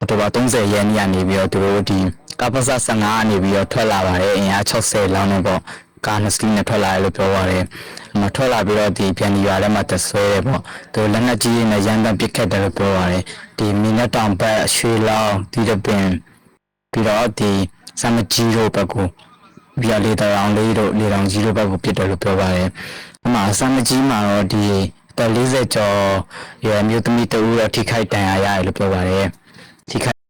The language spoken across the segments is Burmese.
အော်တိုဘာ30ရက်နေ့ကနေပြီးတော့သူတို့ဒီကပ္ပစ15ကနေပြီးတော့ထွက်လာပါတယ်အင်အား60လောက်နဲ့ပေါ့ကားနှစ်စီးနဲ့ထွက်လာတယ်လို့ပြောပါတယ်။မထွက်လာပြီးတော့ဒီပြန်ဒီရွာထဲမှာတဆွဲတယ်ပေါ့။သူလက်နက်ကြီးနဲ့ရမ်းတမ်းပစ်ခတ်တယ်လို့ပြောပါတယ်။ဒီမီနက်တောင်ဘက်ရွှေလောင်းဒီတပင်ပြီးတော့ဒီစမကြီးတို့ဘက်ကိုပြီးတော့လေတောင်လေးတို့လေတောင်ကြီးတို့ဘက်ကိုပစ်တယ်လို့ပြောပါတယ်။အမှစမကြီးမှာတော့ဒီတော်40ကျော်ရွယ်မျိုးသမီးတူတော့ထိခိုက်ဒဏ်ရာရတယ်လို့ပြောပါတယ်။ ထိခိုက်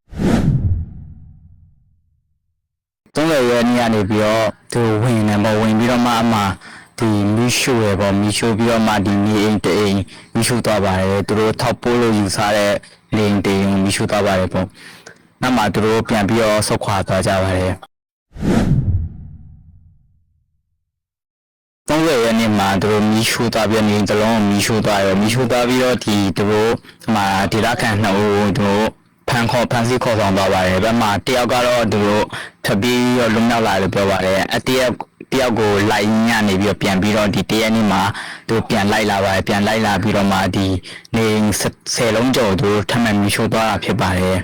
30ရက်နေ့ကနေပြီးတော့သူဝင်နေပေါ့ဝင်ပြီးတော့မှအမှဒီမီရှိုရပေါ့မီရှိုပြီးတော့မှဒီနေအိမ်တအိမ်မီရှိုသွားပါတယ်သူတို့ထောက်ပိုးလို့ယူဆတဲ့လိန်တေုံမီရှိုသွားပါတယ်ပေါ့နောက်မှသူတို့ပြန်ပြီးတော့ဆုတ်ခွာသွားကြပါတယ်30ရက်နေ့မှာသူတို့မီရှိုသွားပြီးနေအိမ်တစ်လုံးကိုမီရှိုသွားရယ်မီရှိုသွားပြီးတော့ဒီသူတို့ဟိုမှာဒေတာခန်နှစ်ဦးကိုသူတို့ ဖန်ခေါ်ဖန်စီခေါ်ဆောင်သွားပါတယ်ဘက်မှာတယောက်ကတော့သူတို့ထပ်ပြီးတော့လုံရောက်လာတယ်လို့ပြောပါတယ်အတယောက်တယောက်ကိုလိုက်ညနေပြီးတော့ပြန်ပြီးတော့ဒီတရက်နေ့မှာသူတို့ပြန်လိုက်လာပါတယ်ပြန်လိုက်လာပြီးတော့မှဒီနေ10လုံးကျော်သူတို့ထပ်မံမီရှိုသွားတာဖြစ်ပါတယ်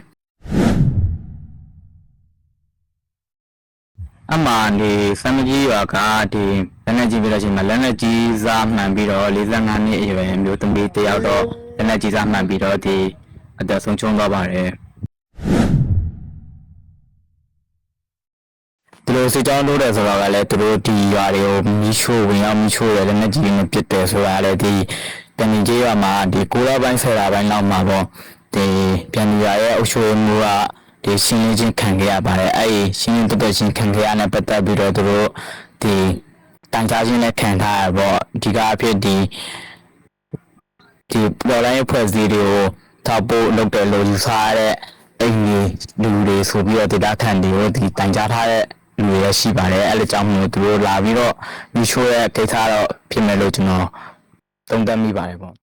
အမှန်ဒီစမကြီးရွာကဒီလက်နက်ကြီးပြီးတော့ချိန်မှာလက်နက်ကြီးစားမှန်ပြီးတော့45နှစ်အရွယ်မျိုးသမီးတစ်ယောက်တော့လက်နက်ကြီးစားမှန်ပြီးတော့ဒီ အသက်ဆုံးရှုံးသွားပါတယ်သူတို့စစ်ကြောင်းလို့တယ်ဆိုတော့ကလည်းသူတို့ဒီရွာတွေကိုမီးရှို့ဝင်ရောက်မီးရှို့ရလက်နက်ကြီးနဲ့ပစ်တယ်ဆိုတာလည်းဒီတန်ကြီးရွာမှာဒီကိုလာပိုင်းဆယ်ရာပိုင်းလောက်မှာပေါ့ဒီပြန်ရွာရဲ့အုပ်ချုပ်ရေးမှုကဒီရှင်းလင်းချင်းခံခဲ့ရပါတယ်အဲ့ဒီရှင်းလင်းတက်တက်ချင်းခံခဲ့ရတဲ့ပတ်သက်ပြီးတော့သူတို့ဒီတန်ကြားချင်းနဲ့ခံထားရပေါ့ဒီကအဖြစ်ဒီဒီပေါ်လိုင်းဖွဲ့စည်းတွေကို ထောက်ဖို့လုပ်တယ်လို့ယူဆရတဲ့အိမ်ကြီးလူတွေဆိုပြီးတော့ဒေတာခံတွေကိုဒီတန်ကြားထားတဲ့လူတွေရရှိပါတယ်အဲ့လိုကြောင့်မို့သူတို့လာပြီးတော့မီရှိုးရဲ့ကိစ္စတော့ဖြစ်မယ်လို့ကျွန်တော်သုံးသပ်မိပါတယ်ပေါ့